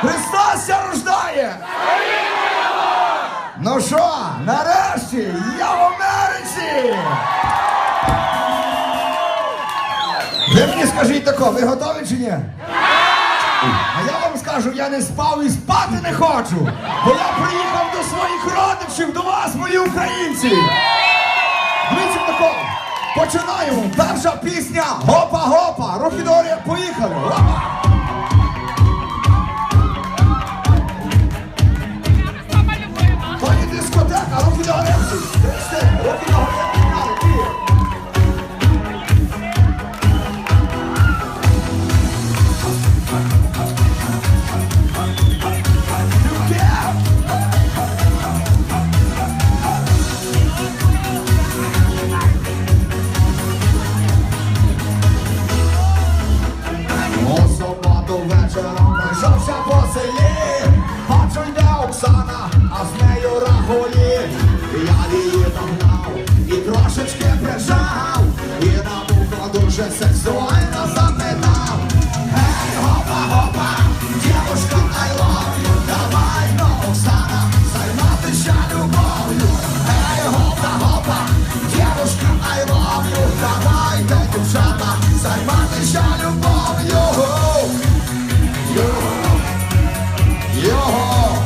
Христос ся рождає! Ну що, нарешті я в Америці! Ви мені скажіть тако, ви готові чи ні? А я вам скажу, я не спав і спати не хочу, бо я приїхав до своїх родичів, до вас, мої українці! Дивіться тако, починаємо. Перша пісня Гопа-гопа! Догори, поїхали! Гопа! do večera Manžel še poseli, pačuj da Oksana, a z nejo raholi Jali je tam dal i troszeczkę prežal I na mu duše se zove займатися любов'ю. Його, його,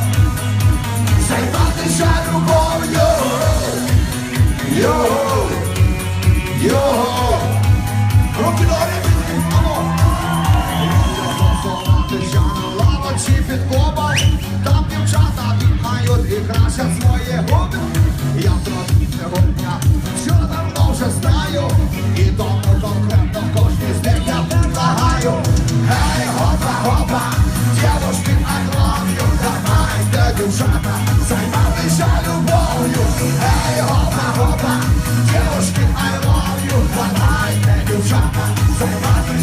займатися любов'ю. Його, його, руки займалися любов'ю. Hey,